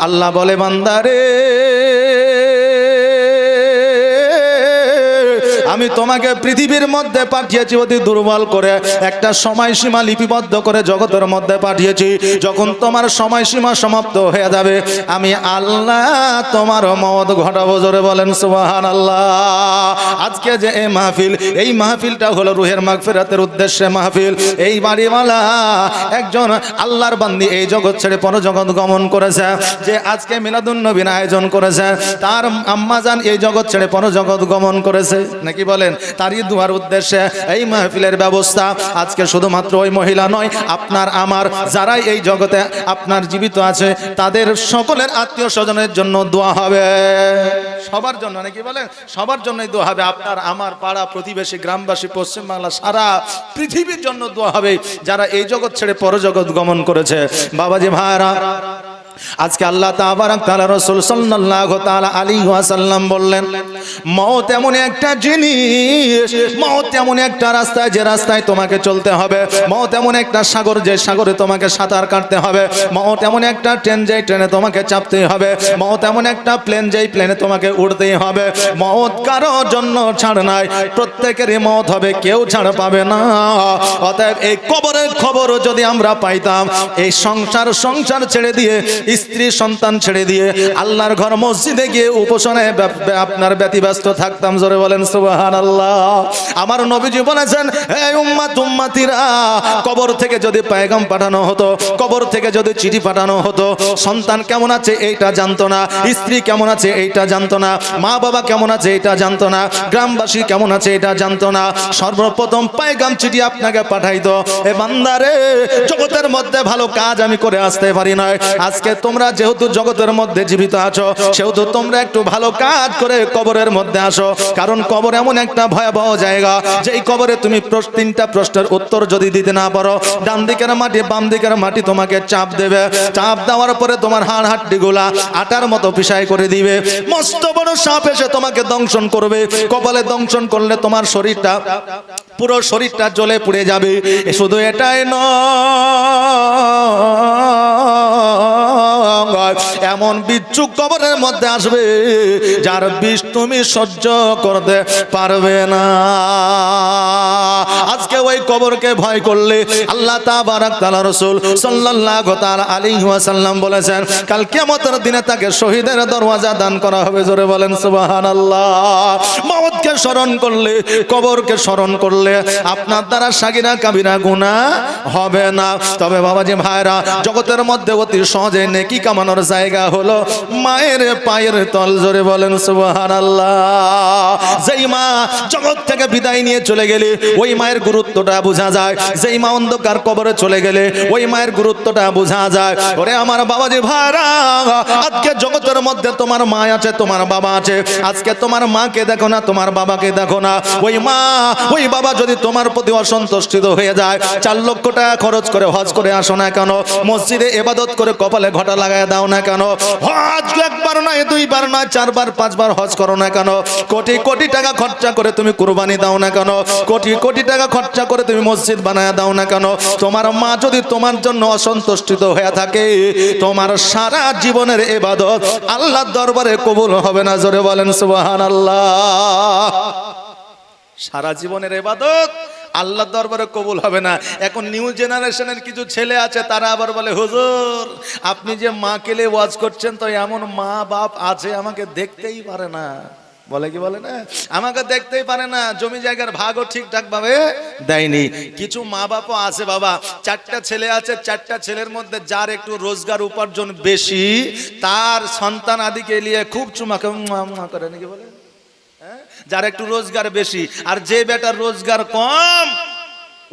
আল্লাহ বলে বান্দারে আমি তোমাকে পৃথিবীর মধ্যে পাঠিয়েছি অতি দুর্বল করে। একটা সময়সীমা লিপিবদ্ধ করে জগতের মধ্যে পাঠিয়েছি। যখন তোমার সময়সীমা সমাপ্ত হয়ে যাবে, আমি আল্লাহ তোমার মত ঘটাবো, জোরে বলেন সুবাহান আল্লাহ আজকে যে এই মাহফিল, এই মাহফিলটা হলো রুহের মাগফিরাতের উদ্দেশ্যে মাহফিল। এই বাড়িওয়ালা একজন আল্লাহর বান্দি এই জগৎ ছেড়ে পরজগৎ গমন করেছে, যে আজকে মিলাদুন নবীন আয়োজন করেছে। তার আম্মাজান এই জগৎ ছেড়ে পরজগৎ গমন করেছে। নাকি বলেন? তারই দুয়ার উদ্দেশ্যে এই মাহফিলের ব্যবস্থা। আজকে শুধুমাত্র ওই মহিলা নয়, আপনার, আমার, যারাই এই জগতে আপনার জীবিত আছে, তাদের সকলের আত্মীয় স্বজনের জন্য দোয়া হবে। সবার জন্য নাকি বলেন? সবার জন্যই দোয়া হবে। আপনার, আমার পাড়া, প্রতিবেশী, গ্রামবাসী পশ্চিমবাংলা সারা পৃথিবীর জন্য দোয়া হবে। যারা এই জগৎ ছেড়ে পরজগৎ গমন করেছে। বাবাজি ভাইরা আজকে আল্লাহ তাআলা রাসূল সাল্লাল্লাহু তাআলা আলাইহি ওয়াসাল্লাম বললেন, মওত এমন একটা জিনিস, মওত এমন একটা রাস্তা যে রাস্তায় তোমাকে চলতে হবে, মওত এমন একটা সাগর যে সাগরে তোমাকে সাঁতার কাটতে হবে, মওত এমন একটা ট্রেন যে ট্রেনে তোমাকে চাপতে হবে, মওত এমন একটা প্লেন যেই প্লেনে তোমাকে উঠতেই হবে, মওত কারোর জন্য ছাড় নাই, প্রত্যেকেরই মওত হবে, কেউ ছাড় পাবে না। অতএব এই কবরের খবরও যদি আমরা পাইতাম, এই সংসার সংসার ছেড়ে দিয়ে স্ত্রী সন্তান ছেড়ে দিয়ে আল্লাহর ঘর মসজিদে গিয়ে উপাসনায় আপনার ব্যতিব্যস্ত থাকতাম, জোরে বলেন সুবাহান আল্লাহ আমার নবীজি বলেছেন, হে উম্মাত উম্মাতিরা, কবর থেকে যদি পায়গাম পাঠানো হতো, কবর থেকে যদি চিঠি পাঠানো হতো, সন্তান কেমন আছে এইটা জানতো না, স্ত্রী কেমন আছে এইটা জানতো না মা বাবা কেমন আছে এটা জানতো না, গ্রামবাসী কেমন আছে এটা জানতো না, সর্বপ্রথম পায়গাম চিঠি আপনাকে পাঠাইতো। এ বান্দারে জগতের মধ্যে ভালো কাজ আমি করে আসতে পারি না আজকে তোমরা যেহেতু জগতের মধ্যে জীবিত আছো, সেহেতু তোমরা একটু ভালো কাজ করে কবরের মধ্যে আসো। কারণ কবর এমন একটা ভয়াবহ জায়গা, যেই কবরে তুমি তিনটা প্রশ্নের উত্তর যদি দিতে না পারো, ডান দিকের মাটি বাম দিকের মাটি তোমাকে চাপ দেবে। চাপ দেওয়ার পরে তোমার হাড়গুলা আটার মতো পিসাই করে দিবে। মস্ত বড় সাপ এসে তোমাকে দংশন করবে। কপালে দংশন করলে তোমার শরীরটা, পুরো শরীরটা জ্বলে পুড়ে যাবে। শুধু এটাই নয়। এমন বিচ্ছু কবরের মধ্যে আসবে যার বিষ তুমি সহ্য করতে পারবে না। আজকে ওই কবরকে ভয় করলে আল্লাহ তাবারাক তাআলা রাসূল সাল্লাল্লাহু তাআলা আলাইহি ওয়াসাল্লাম বলেছেন, কাল কিয়ামতের দিনে তাকে শহীদের দরওয়াজা দান করা হবে। জোরে বলেন, সুবহানাল্লাহ। মওতকে স্মরণ করলে, কবরকে স্মরণ করলে আপনার দ্বারা সাগিরা কাবিরা গুনাহ হবে না। তবে বাবাজি ভাইরা, জগতের মধ্যে অতি সহজে নেকি কামানোর জায়গা হলো মায়ের পায়ের তল। জোরে বলেন, সুবহানাল্লাহ। যেই মা জগৎ থেকে বিদায় নিয়ে চলে গেলে, ওই মায়ের গুরুত্বটা বোঝা যায়। যেই মা অন্ধকার কবরে চলে গেলে, ওই মায়ের গুরুত্বটা বোঝা যায়। ওরে আমার বাবাজি ভাইরা, আজকে জগতের মধ্যে তোমার মা আছে, তোমার বাবা আছে। আজকে তোমার মাকে দেখো না, তোমার বাবাকে দেখো না। ওই মা, ওই বাবা যদি তোমার প্রতি অসন্তুষ্টিত হয়ে যায়, চার লক্ষ টাকা খরচ করে হজ করে আসো না কেন? মসজিদে এবাদত করে কপালে ঘটা লাগায় দাও না কেন? হজ একবার নয়, দুইবার নয়, চারবার, পাঁচবার হজ করো না কেন? কোটি কোটি টাকা খরচা করে তুমি কুরবানি দাও না কেন? কোটি কোটি টাকা খরচা করে তুমি মসজিদ বানায় দাও না কেন? তোমার মা যদি তোমার জন্য অসন্তুষ্টিত হয়ে থাকে, তোমার সারা জীবনের এবাদত আল্লাহর দরবারে কবুল হবে না, জোরে বলেন সুবাহান আল্লাহ সারা জীবনের এবাদত আল্লাহ দরবারে কবুল হবে না। এখন নিউ জেনারেশনের কিছু ছেলে আছে, তারা আবার বলে, হুজুর, আপনি যে মা কেলে ওয়াজ করছেন, তো এমন মা বাপ আছে, আমাকে দেখতেই পারে না। বলে কি বলে না? আমাকে দেখতেই পারে না, জমি জায়গার ভাগও ঠিকঠাক ভাবে দেয়নি। কিছু মা বাপও আছে বাবা, চারটা ছেলে আছে, চারটা ছেলের মধ্যে যার একটু রোজগার উপার্জন বেশি, তার সন্তান আদিকে নিয়ে খুব চুমাকে করে, নাকি বলে? হ্যাঁ? যার একটু রোজগার বেশি, আর যে বেটার রোজগার কম,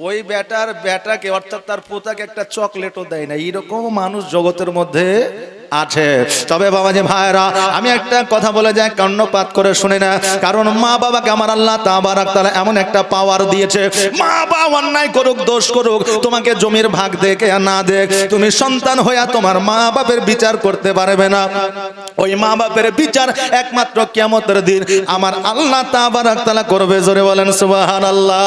ওই বেটার বেটাকে, অর্থাৎ তার পোতাকে একটা চকলেটও দেয় না। এইরকম মানুষ জগতের মধ্যে আছে। তবে বাবা বাবাজি ভাইরা আমি একটা কথা বলে যাই, কর্ণপাত করে শুনে না। কারণ মা বাবাকে আমার আল্লাহ তাবারাক তাআলা এমন একটা পাওয়ার দিয়েছে। মা বাবা অন্যায় করুক, দোষ করুক, তোমাকে জমির ভাগ দেখে না দেখ, তুমি সন্তান হইয়া তোমার মা বাপের বিচার করতে পারবে না। ওই মা বাপের বিচার একমাত্র কিয়ামতের দিন আমার আল্লাহ তাবারাক তাআলা করবে, জোরে বলেন সুবহানাল্লাহ।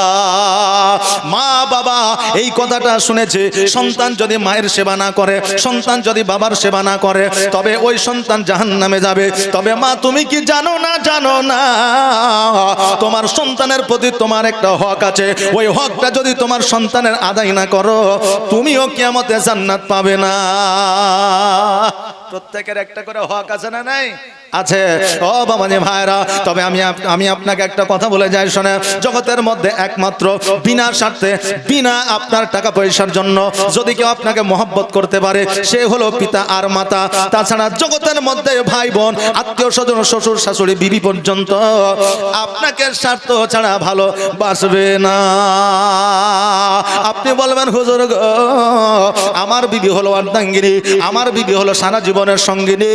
মা বাবা এই কথাটা শুনেছে, সন্তান যদি মায়ের সেবা না করে, সন্তান যদি বাবার সেবা না করে করে, তবে ওই সন্তান জাহান নামে যাবে। তবে মা, তুমি কি জানো না? জানো না। তোমার সন্তানের প্রতি তোমার একটা হক আছে। ওই হকটা যদি তোমার সন্তানের আদায় না করো, তুমিও কেমতে জান্নাত পাবে না। প্রত্যেকের একটা করে হক আছে না নাই? আছে। ও বাবাজি ভাইরা তবে আমি আমি আপনাকে একটা কথা বলে যাই শোনে জগতের মধ্যে একমাত্র বিনা স্বার্থে বিনা আপনার টাকা পয়সার জন্য যদি কেউ আপনাকে মহব্বত করতে পারে সে হলো পিতা আর মাতা। তাছাড়া জগতের মধ্যে ভাই বোন আত্মীয় স্বজন শ্বশুর শাশুড়ি বিবি পর্যন্ত আপনাকে স্বার্থ ছাড়া ভালো বাসবে না। আপনি বলবেন হুজুর গো আমার বিবি হলো অর্ধাঙ্গিনী আমার বিবি হলো সারা জীবনের সঙ্গিনী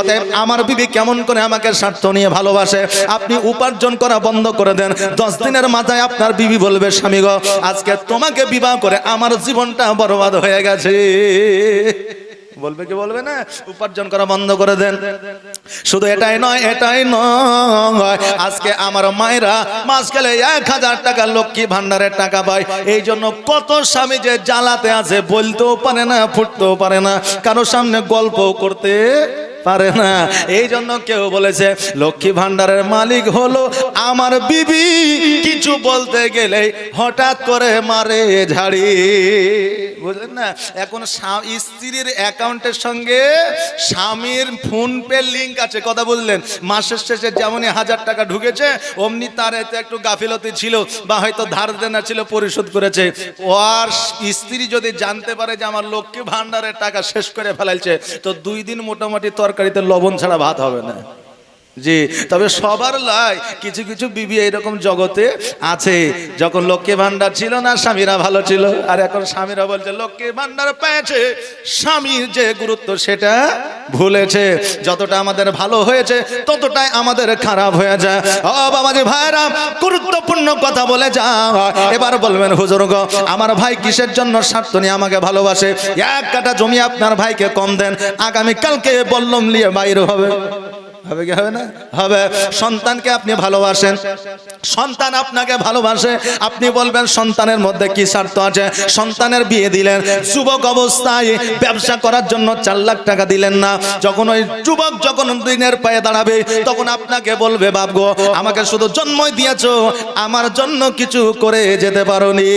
অতএব আমার বিবি কেমন করে আমাকে স্বার্থ নিয়ে ভালোবাসে? আপনি উপার্জন করা বন্ধ করে দেন। দশ দিনের মাথায় আপনার বিবি বলবে, স্বামী গো, আজকে তোমাকে বিবাহ করে আমার জীবনটা বরবাদ হয়ে গেছে। বলবে কি বলবে না? উপার্জন করা বন্ধ করে দেন। শুধু এটাই নয় এটাই নয়। আজকে আমার মায়েরা মাস গেলে এক হাজার টাকা লক্ষ্মী ভান্ডারের টাকা পায়। এই জন্য কত স্বামী যে জ্বালাতে আছে, বলতেও পারে না, ফুটতেও পারে না। কারোর সামনে গল্প করতে পারে না। এই জন্য কেউ বলেছে, লক্ষ্মী ভান্ডারের মালিক হলো আমার বিবি। কিছু বলতে গেলে হঠাৎ করে মারে ঝাড়ি। বুঝলেন না? এখন স্ত্রীর অ্যাকাউন্টের সঙ্গে স্বামীর ফোন পে লিংক আছে, কথা বললেন। মাসের শেষে যেমনই হাজার টাকা ঢুকেছে, অমনি তার এতে একটু গাফিলতি ছিল বা হয়তো ধার দেনা ছিল, পরিশোধ করেছে। ওর স্ত্রী যদি জানতে পারে যে আমার লক্ষ্মী ভান্ডারের টাকা শেষ করে ফেলাইছে, তো দুই দিন মোটামুটি তরকারিতে লবণ ছাড়া ভাত হবে না। জি, তবে সবার লাই কিছু কিছু বিবি এইরকম জগতে আছে। যখন লক্ষ্মী ভান্ডার ছিল না, স্বামীরা ভালো ছিল। আর এখন স্বামীরা বলছে, লক্ষ্মী ভান্ডার পেয়েছে। স্বামীর যে গুরুত্ব, সেটা ভুলেছে। যতটা আমাদের ভালো হয়েছে, ততটাই আমাদের খারাপ হয়ে যায়। ও বাবাজি ভাইরা গুরুত্বপূর্ণ কথা বলে যা এবার বলবেন, হুজুর গো, আমার ভাই কিসের জন্য স্বার্থ নিয়ে আমাকে ভালোবাসে? এক কাটা জমি আপনার ভাইকে কম দেন। আগামী কালকে বললম নিয়ে বাইরে হবে। হবে কি হবে না? হবে। সন্তানকে আপনি ভালোবাসেন। সন্তান আপনাকে ভালোবাসে। আপনি বলবেন, সন্তানের মধ্যে কি স্বার্থ আছে? সন্তানের বিয়ে দিলেন। যুবক অবস্থায় ব্যবসা করার জন্য চার লাখ টাকা দিলেন না। যখন ওই যুবক যখন দিনের পায়ে দাঁড়াবে, তখন আপনাকে বলবে, বাপ গো, আমাকে শুধু জন্মই দিয়েছ। আমার জন্য কিছু করে যেতে পারোনি।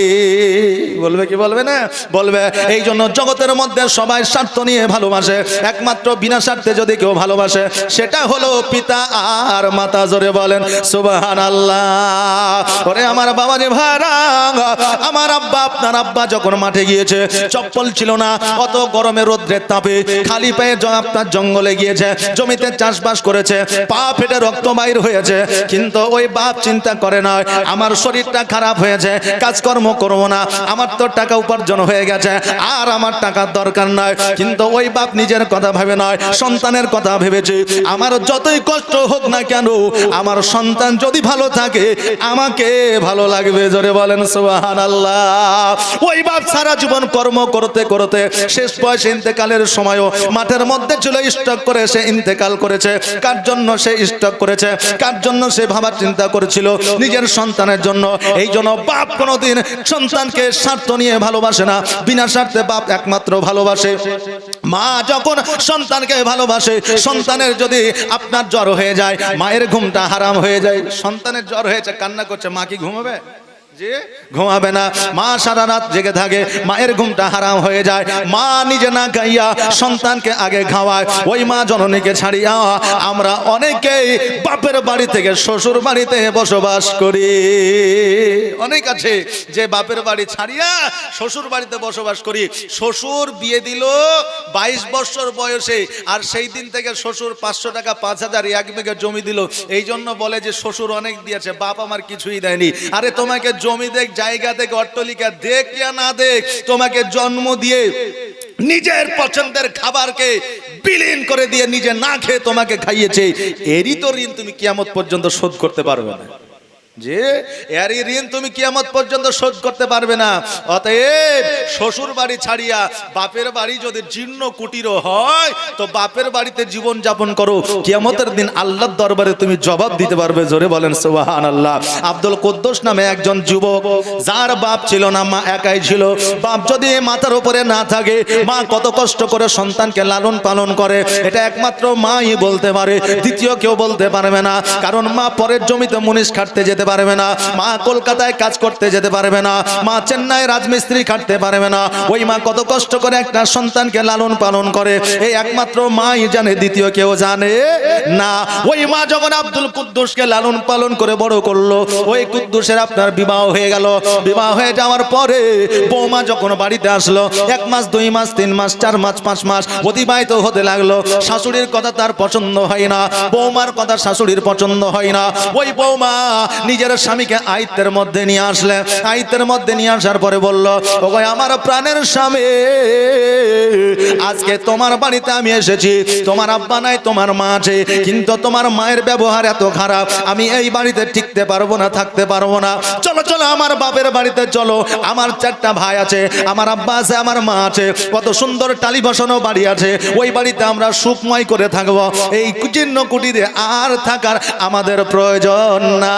বলবে কি বলবে না? বলবে, এই জন্য জগতের মধ্যে সবাই স্বার্থ নিয়ে ভালোবাসে। একমাত্র বিনা স্বার্থে যদি কেউ ভালোবাসে, সেটা হলো পিতা আর মাতা জোরে বলেন সুবাহান আল্লাহ ওরে আমার বাবা যে ভাড়া আমার আব্বা, আপনার আব্বা যখন মাঠে গিয়েছে, চপ্পল ছিল না, অত গরমে রোদ্রের তাপে খালি পায়ে আপনার জঙ্গলে গিয়েছে, জমিতে চাষবাস করেছে, পা ফেটে রক্ত বাইর হয়েছে, কিন্তু ওই বাপ চিন্তা করে না, আমার শরীরটা খারাপ হয়েছে, কাজকর্ম করব না, আমার তো টাকা উপার্জন হয়ে গেছে, আর আমার টাকার দরকার নয় কিন্তু ওই বাপ নিজের কথা ভেবে নয়, সন্তানের কথা ভেবেছে, আমার যতই কষ্ট হোক না কেন, আমার সন্তান যদি ভালো থাকে, আমাকে ভালো লাগবে, জোরে বলেন সুবাহান আল্লাহ ওই বাপ সারা জীবন কর্ম করতে করতে শেষ বয়সে ইন্তেকালের সময়ও মাঠের মধ্যে ছিল, স্টক করে সে ইন্তেকাল করেছে। কার জন্য সে স্টক করেছে? কার জন্য সে ভাবার চিন্তা করেছিল? নিজের সন্তানের জন্য। এই জন্য বাপ কোনোদিন সন্তানকে স্বার্থ নিয়ে ভালোবাসে না, বিনা স্বার্থে বাপ একমাত্র ভালোবাসে। মা যখন সন্তানকে ভালোবাসে, সন্তানের যদি আপনার জ্বর হয়ে যায়, মায়ের ঘুমটা হারাম হয়ে যায়, সন্তানের জ্বর হয়েছে, কান্না করছে, মা কি ঘুমাবে? যে ঘুমাবে না। মা সারা রাত জেগে থাকে, মায়ের ঘুমটা হারাম হয়ে যায়। মা নিজে না গাইয়া সন্তানকে আগে খাওয়ায়, ওই মা জননীকে ছাড়িয়া আমরা অনেকেই বাপের বাড়ি থেকে শ্বশুর বাড়িতে বসবাস করি। অনেক আছে যে বাপের বাড়ি ছাড়িয়া শ্বশুর বাড়িতে বসবাস করি। শ্বশুর বিয়ে দিল বাইশ বছর বয়সে, আর সেই দিন থেকে শ্বশুর পাঁচশো টাকা, পাঁচ হাজার এক বিঘা জমি দিল। এই জন্য বলে যে শ্বশুর অনেক দিয়েছে, বাপ আমার কিছুই দেয়নি। আরে তোমাকে জমি দেখ, জায়গা দেখ, অট্টলিকা দেখ ইয়া না দেখ, তোমাকে জন্ম দিয়ে নিজের পছন্দের খাবারকে বিলীন করে দিয়ে নিজে না খেয়ে তোমাকে খাইয়েছে। এরই তো ঋণ তুমি কিয়ামত পর্যন্ত শোধ করতে পারবে না। যে এরই ঋণ তুমি কিয়ামত পর্যন্ত শোধ করতে পারবে না। অতএব শ্বশুর বাড়ি ছাড়িয়া বাপের বাড়ি যদি জীর্ণ কুটির হয়, তো বাপের বাড়িতে জীবন যাপন করো। কিয়ামতের দিন আল্লাহর দরবারে তুমি জবাব দিতে পারবে, জোরে বলেন সুবহান আল্লাহ আব্দুল কুদ্দুস নামে একজন যুবক, যার বাপ ছিল না, মা একাই ছিল। বাপ যদি মাথার উপরে না থাকে, মা কত কষ্ট করে সন্তানকে লালন পালন করে। এটা একমাত্র মাই বলতে পারে, দ্বিতীয় কেউ বলতে পারবে না। কারণ মা পরের জমিতে মুনিশ খাটতে যেতে পারবে না। মা কলকাতায় কাজ করতে যেতে পারবে না। মা চেন্নাই রাজমিস্ত্রি খাটতে পারবে না। ওই মা কত কষ্ট করে একটা সন্তানকে লালন পালন করে। এই একমাত্র মাই জানে, দ্বিতীয় কেউ জানে না। ওই মা যখন আব্দুল কুদ্দুসকে লালন পালন করে বড় করল, ওই কুদ্দুসের আপনার বিবাহ হয়ে গেল। বিবাহ হয়ে যাওয়ার পরে বৌমা যখন বাড়িতে আসলো, এক মাস, দুই মাস, তিন মাস, চার মাস, পাঁচ মাস অতিবাহিত হতে লাগল। শাশুড়ির কথা তার পছন্দ হয় না। বৌমার কথা শাশুড়ির পছন্দ হয় না। ওই বৌমা নিজের স্বামীকে আয়ত্তের মধ্যে নিয়ে আসলে, আয়ত্তের মধ্যে নিয়ে আসার পরে বলল ও আমার প্রাণের স্বামী, আজকে তোমার বাড়িতে আমি এসেছি, তোমার আব্বা নাই, তোমার মা আছে, কিন্তু তোমার মায়ের ব্যবহার এত খারাপ, আমি এই বাড়িতে টিকতে পারব না, থাকতে পারব না। চলো চলো, আমার বাপের বাড়িতে চলো, আমার চারটা ভাই আছে, আমার আব্বা আছে, আমার মা আছে, কত সুন্দর টালি বসানো বাড়ি আছে, ওই বাড়িতে আমরা সুখময় করে থাকব, এই কুচিন্ন কুটিরে আর থাকার আমাদের প্রয়োজন না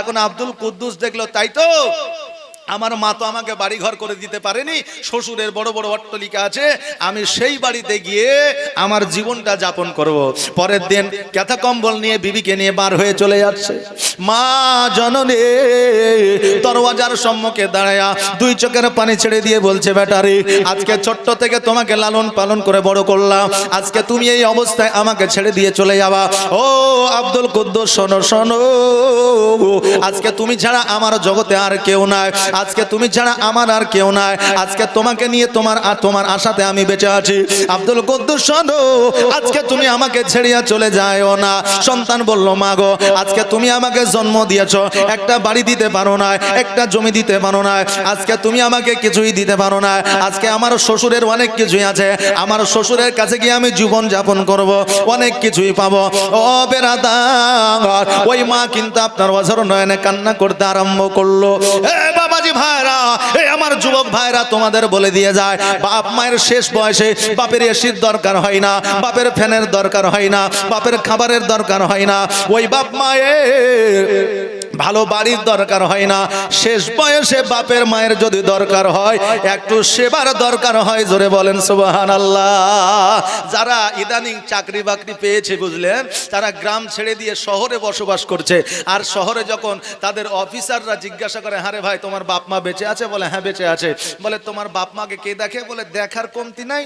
এখন আব্দুল কুদ্দুস দেখল তাই তো? আমার মা তো আমাকে বাড়ি ঘর করে দিতে পারেনি, শ্বশুরের বড় বড় অট্টলিকা আছে, আমি সেই বাড়িতে গিয়ে আমার জীবনটা যাপন করব। পরের দিন ক্যাথা কম্বল নিয়ে বিবিকে নিয়ে বার হয়ে চলে যাচ্ছে। মা জননে, দরওয়াজার সম্মুখে দাঁড়ায়া দুই চোখের পানি ছেড়ে দিয়ে বলছে ব্যাটারি আজকে ছোট্ট থেকে তোমাকে লালন পালন করে বড় করলাম। আজকে তুমি এই অবস্থায় আমাকে ছেড়ে দিয়ে চলে যাবা। ও আব্দুল কুদ্দুস, শোনো শোনো, আজকে তুমি ছাড়া আমার জগতে আর কেউ নাই। আজকে তুমি ছাড়া আমার আর কেউ নাই। আজকে তোমাকে নিয়ে তোমার আর তোমার আশাতে আমি বেঁচে আছি। আব্দুল কুদ্দুস, শোনো, আজকে তুমি আমাকে ছেড়িয়া চলে যায়ও না। সন্তান বলল, মা গো, আজকে তুমি আমাকে জন্ম দিয়েছ। একটা বাড়ি দিতে পারো না একটা জমি দিতে পারো না আজকে তুমি আমাকে কিছুই দিতে পারো না। আজকে আমার শ্বশুরের অনেক কিছুই আছে। আমার শ্বশুরের কাছে গিয়ে আমি জীবন যাপন করব। অনেক কিছুই পাবো। ও বেরাদার, ওই মা কিন্তু আপনার অঝর নয়নে কান্না করতে আরম্ভ করল। এ বাবাজি ভাইরা, এই আমার যুবক ভাইরা তোমাদের বলে দিয়ে যায়, বাপ মায়ের শেষ বয়সে বাপের এসির দরকার হয় না, বাপের ফ্যানের দরকার হয় না, বাপের খাবারের দরকার হয় না, ওই বাপ মায়ের ভালো বাড়ির দরকার হয় না। শেষ বয়সে বাপের মায়ের যদি দরকার হয়, একটু সেবার দরকার হয়, জোরে বলেন সুবাহান আল্লাহ যারা ইদানিং চাকরি বাকরি পেয়েছে, বুঝলেন? তারা গ্রাম ছেড়ে দিয়ে শহরে বসবাস করছে। আর শহরে যখন তাদের অফিসাররা জিজ্ঞাসা করে হ্যাঁ ভাই, তোমার বাপ মা বেঁচে আছে? বলে হ্যাঁ বেঁচে আছে। বলে, তোমার বাপ মাকে কে দেখে? বলে, দেখার কমতি নাই।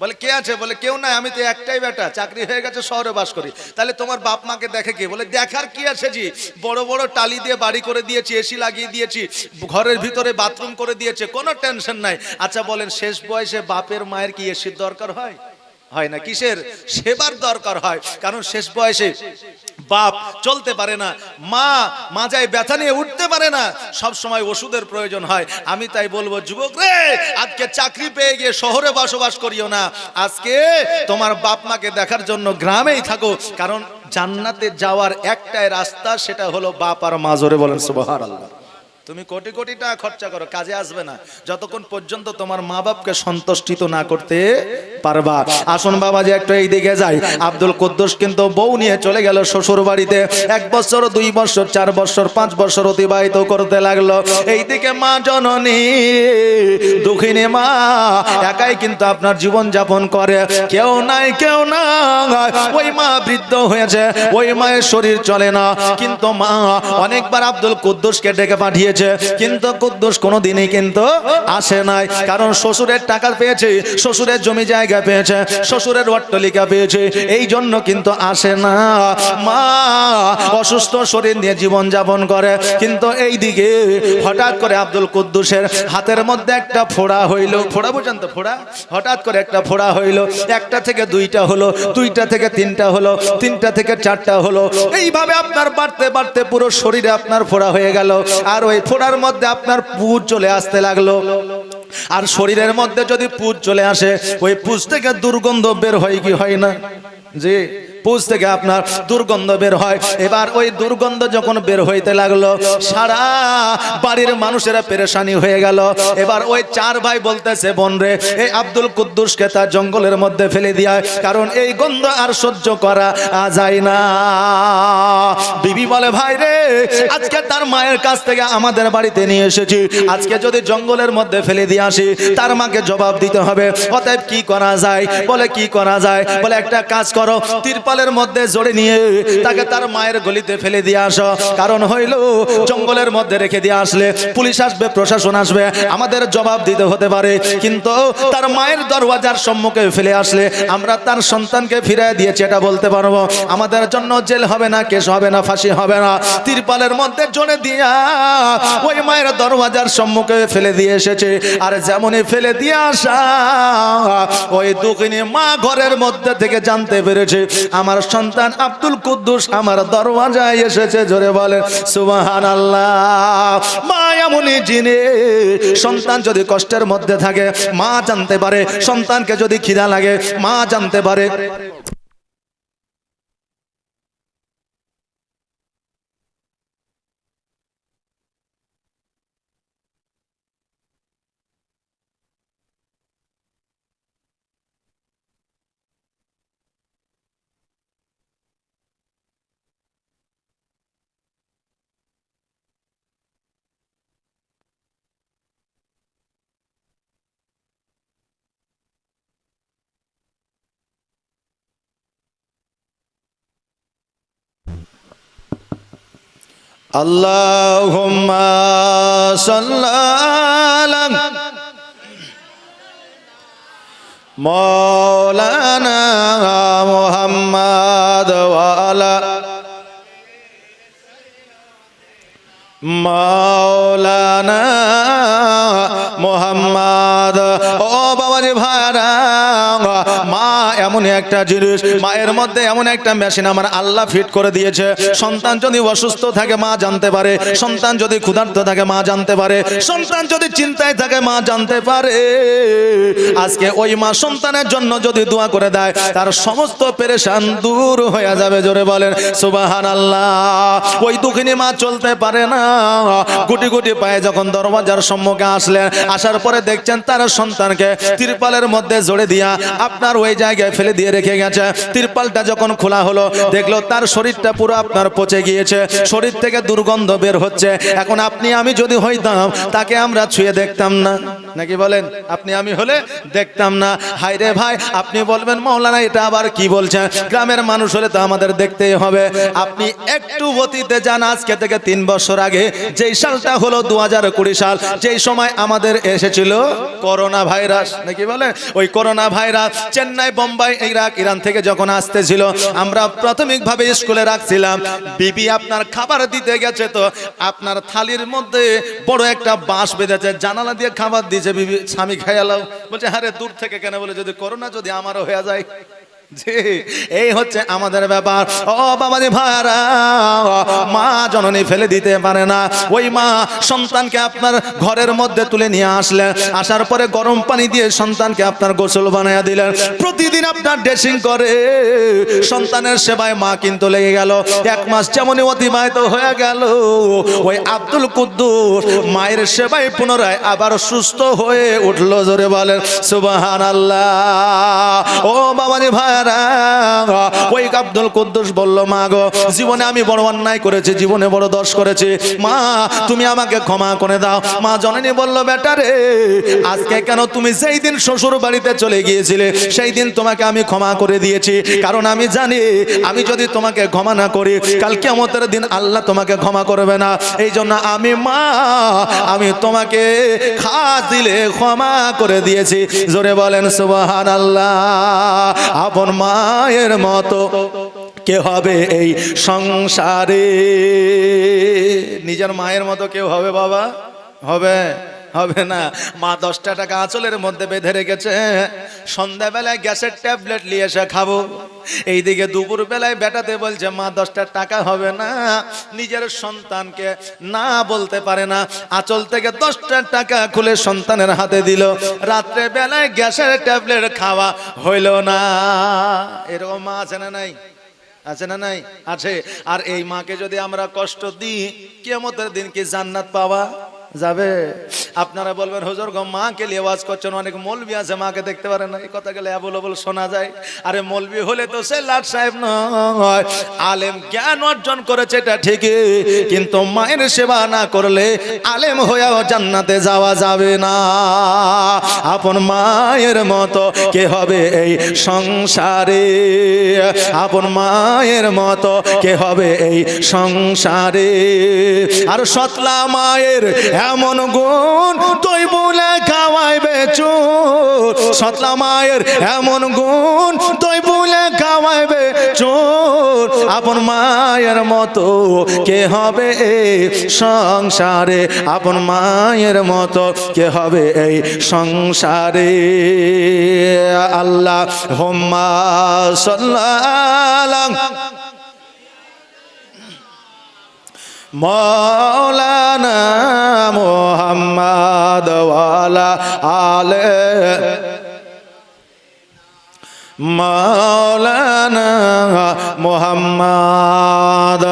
বলে, কে আছে? বলে, কেউ নাই, আমি তো একটাই বেটা, চাকরি হয়ে গেছে, শহরে বাস করি। তাহলে তোমার বাপ মাকে দেখে কে? বলে দেখার কি আছে জি। বড় বড় টালি দিয়ে বাড়ি করে দিয়েছি, এসি লাগিয়ে দিয়েছি, ঘরের ভিতরে বাথরুম করে দিয়েছে, কোনো টেনশন নাই। আচ্ছা বলেন, শেষ বয়সে বাপের মায়ের কি এসির দরকার হয়? হয় না, কিসের? সেবার দরকার হয়। কারণ শেষ বয়সে বাপ চলতে পারে না, মা মাজায় ব্যথা নিয়ে উঠতে পারে না, সব সময় ওষুধের প্রয়োজন হয়। আমি তাই বলব, যুবক রে, আজকে চাকরি পেয়ে গিয়ে শহরে বসবাস করিও না। আজকে তোমার বাপ মাকে দেখার জন্য গ্রামেই থাকো, কারণ জান্নাতে যাওয়ার একটাই রাস্তা, সেটা হলো বাপ আর মা। জোরে বলেন, সুবহানাল্লাহ। আল্লাহ তুমি কোটি কোটি টাকা খরচা করো, কাজে আসবে না। যতক্ষণ পর্যন্ত তোমার মা বাপকে সন্তুষ্টিত না করতে পারবা। আসুন বাবা যে একটু এই দিকে যাই। আব্দুল কুদ্দুস কিন্তু বউ নিয়ে চলে গেল শ্বশুর বাড়িতে। এক বছর, দুই বছর, চার বছর, পাঁচ বছর অতিবাহিত করতে লাগল। এইদিকে মা জননী, দুঃখিনী মা, একাই কিন্তু আপনার জীবন যাপন করে। কেউ নাই, কেউ না ওই মা বৃদ্ধ হয়েছে, ওই মায়ের শরীর চলে না। কিন্তু মা অনেকবার আব্দুল কুদ্দুসকে ডেকে পাঠিয়েছে। কিন্তু কুদ্দুস কোনোদিনই কিন্তু আসে নাই। কারণ শ্বশুরের টাকা পেয়েছে, শ্বশুরের জমি জায়গা পেয়েছে, শ্বশুরের অট্টলিকা পেয়েছে, এই জন্য কিন্তু আসে না। মা অসুস্থ শরীর নিয়ে জীবন যাপন করে। কিন্তু এই দিকে হঠাৎ করে আব্দুল কুদ্দুসের হাতের মধ্যে একটা ফোড়া হইল। ফোড়া বুঝেন তো, ফোড়া? হঠাৎ করে একটা ফোড়া হইল। একটা থেকে দুইটা হলো, দুইটা থেকে তিনটা হলো, তিনটা থেকে চারটা হলো। এইভাবে আপনার বাড়তে বাড়তে পুরো শরীরে আপনার ফোড়া হয়ে গেল। আর ওই ফোড়ার মধ্যে আপনার পুজ চলে আসতে লাগল। আর শরীরের মধ্যে যদি পুজ চলে আসে, ওই পুজ থেকে দুর্গন্ধ বের হয় কি হয় না? জি। পুজ থেকে আপনার দুর্গন্ধ বের হয়। এবার ওই দুর্গন্ধ যখন বের হইতে লাগল, সারা বাড়ির মানুষেরা পেরেশানি হয়ে গেল। এবার ওই চার ভাই বলতেছে, বোন রে এই আব্দুল কুদ্দুসকে তার জঙ্গলের মধ্যে ফেলে দিয়ায় কারণ এই গন্ধ আর সহ্য করা যায় না। বিবি বলে, ভাই রে, আজকে তার মায়ের কাছ থেকে আমাদের বাড়িতে নিয়ে এসেছি। আজকে যদি জঙ্গলের মধ্যে ফেলে দিয়ে আসি, তার মাকে জবাব দিতে হবে। অতএব কি করা যায়? বলে, কি করা যায়? বলে, একটা কাজ করো তিরপালের মধ্যে জড়ে নিয়ে তাকে তার মায়ের গলিতে ফেলে দিয়ে আসো। কারণ হইল, জঙ্গলের মধ্যে রেখে দিয়ে আসলে পুলিশ আসবে, প্রশাসন আসবে, আমাদের জবাব দিতে হতে পারে। কিন্তু তার মায়ের দরওয়াজার সম্মুখে ফেলে আসলে আমরা তার সন্তানকে ফিরিয়ে দিয়েছি, এটা বলতে পারব। আমাদের জন্য জেল হবে না, কেস হবে না, ফাঁসি হবে না। তিরপালের মধ্যে জড়ে দিয়া ওই মায়ের দরওয়াজার সম্মুখে ফেলে দিয়ে এসেছে। আর যেমনই ফেলে দিয়ে আসা, ওই দুঃখিনী মা ঘরের মধ্যে থেকে জানতে পেরেছে। আমার সন্তান আব্দুল কুদ্দুস আমার দরওয়াজায় এসেছে, জোরে বলে সুবাহান আল্লাহ মা এমনই জিনে, সন্তান যদি কষ্টের মধ্যে থাকে, মা জানতে পারে, সন্তানকে যদি খিদা লাগে, মা জানতে পারে। اللهم صل على مولانا محمد وعلى مولانا محمد এমন একটা জিনিস। মায়ের মধ্যে এমন একটা মেশিন আমার আল্লাহ ফিট করে দিয়েছে। সন্তান যদি অসুস্থ থাকে, মা জানতে পারে। সন্তান যদি ক্ষুধার্ত থাকে, মা জানতে পারে। সন্তান যদি চিন্তায় থাকে, মা জানতে পারে। আজকে ওই মা সন্তানের জন্য যদি দোয়া করে দেয়, তার সমস্ত পেরেশান দূর হয়ে যাবে, জোরে বলেন সুবাহান আল্লাহ ওই দুঃখিনী মা চলতে পারে না। গুটি গুটি পায়ে যখন দরওয়াজার সম্মুখে আসলেন, আসার পরে দেখছেন তার সন্তানকে তিরপালের মধ্যে জড়ে দিয়া আপনার ওই জায়গায় ফেলে দিয়ে রেখে গেছে। তিরপালটা যখন খোলা হলো, দেখল তার শরীরটা পুরো আপনার পচে গিয়েছে। শরীর থেকে দুর্গন্ধ বের হচ্ছে। এখন আপনি, আমি যদি হইতাম, তাকে আমরা ছুঁয়ে দেখতাম না। নাকি বলেন, আপনি আমি হলে দেখতাম না। হাই রে ভাই, আপনি বলবেন মৌলানা এটা আবার কি বলছেন? গ্রামের মানুষ হলে তো আমাদের দেখতেই হবে। আপনি একটু অতীতে যান, আজকে থেকে তিন বছর আগে। যেই সালটা হলো দু সাল, যেই সময় আমাদের এসেছিল করোনা ভাইরাস। নাকি বলে ওই corona virus Chennai, Bombay, Iraq, Iran থেকে যখন আসতেছিল, আমরা প্রাথমিকভাবে স্কুলে রাখছিলাম। বিবি আপনার খাবার দিতে গেছে তো, আপনার থালির মধ্যে বড় একটা বাঁশ বেঁধেছে, জানালা দিয়ে খাবার দিয়েছে বিবি স্বামী খাইয়ালাও বলছে হ্যাঁ দূর থেকে কেন? বলে, যদি করোনা যদি আমারও হয়ে যায় এই হচ্ছে আমাদের ব্যাপার। ও বাবাজি ভাইরা মা জননী ফেলে দিতে পারে না। ওই মা সন্তানকে আপনার ঘরের মধ্যে তুলে নিয়ে আসলেন। আসার পরে গরম পানি দিয়ে সন্তানকে আপনার গোসল বানাইয়া দিলেন। প্রতিদিন আপনার ড্রেসিং করে। সন্তানের সেবায় মা কিন্তু লেগে গেল। এক মাস যেমনই অতিবাহিত হয়ে গেল, ওই আব্দুল কুদ্দুস মায়ের সেবায় পুনরায় আবার সুস্থ হয়ে উঠল জোরে বলেন সুবাহান আল্লাহ ও বাবাজি ওই আব্দুল কুদ্দুস বলল মা গো জীবনে আমি বড় অন্যায় করেছি জীবনে বড় দোষ করেছি। মা তুমি আমাকে ক্ষমা করে দাও। মা জননী বলল বেটা রে আজকে কেন তুমি সেই দিন শ্বশুর বাড়িতে চলে গিয়েছিলে সেই দিন তোমাকে আমি ক্ষমা করে দিয়েছি। কারণ আমি জানি আমি যদি তোমাকে ক্ষমা না করি কাল কেমতের দিন আল্লাহ তোমাকে ক্ষমা করবে না। এই জন্য আমি মা আমি তোমাকে খাস দিলে ক্ষমা করে দিয়েছি। জোরে বলেন সুবাহান আল্লাহ আপন মায়ের মতো? কে হবে এই সংসারে? নিজের মায়ের মতো কেউ হবে বাবা? হবে। হবে না। মা দশটা টাকা আঁচলের মধ্যে বেঁধে রেখেছে। সন্ধ্যাবেলায় গ্যাসের ট্যাবলেট নিয়ে এসে খাব। এইদিকে দুপুর বেলায় বেটাতে বলছে, মা, দশটা টাকা হবে না। নিজের সন্তানকে না বলতে পারে না। আঁচল থেকে দশটা টাকা খুলে সন্তানের হাতে দিল। রাত্রে বেলায় গ্যাসের ট্যাবলেট খাওয়া হইল না। এরকম মা আছে না নাই? আছে না নাই? আছে। আর এই মাকে যদি আমরা কষ্ট দিই কেমতের দিন কি জান্নাত পাওয়া যাবে? আপনারা বলবেন, হুজুর গো, মাকে নিয়ে ওয়াজ করছেন, অনেক মলবি আছে, মাকে দেখতে পারেন না। এই কথা গেলে অ্যাভেলেবল শোনা যায়। আরে মলবি হলে তো সে লাট সাহেব নয়। আলেম জ্ঞান অর্জন করেছে, এটা ঠিকই। কিন্তু মায়ের সেবা না করলে আলেম হয়েও জান্নাতে যাওয়া যাবে না। আপন মায়ের মতো কে হবে এই সংসারে? আপন মায়ের মতো কে হবে এই সংসারে? আর সতলা মায়ের এমন গুণ, তুই বলে খাওয়াইবে চোর সতলা মায়ের এমন গুণ, তুই বলে খাওয়াইবে চোর আপন মায়ের মতো কে হবে এই সংসারে? আপন মায়ের মতো কে হবে এই সংসারে? আল্লাহ হোম্মা সাল্লাল্লাহ মৌলানা মোহাম্মদ আলে। মৌলানা মোহাম্মদ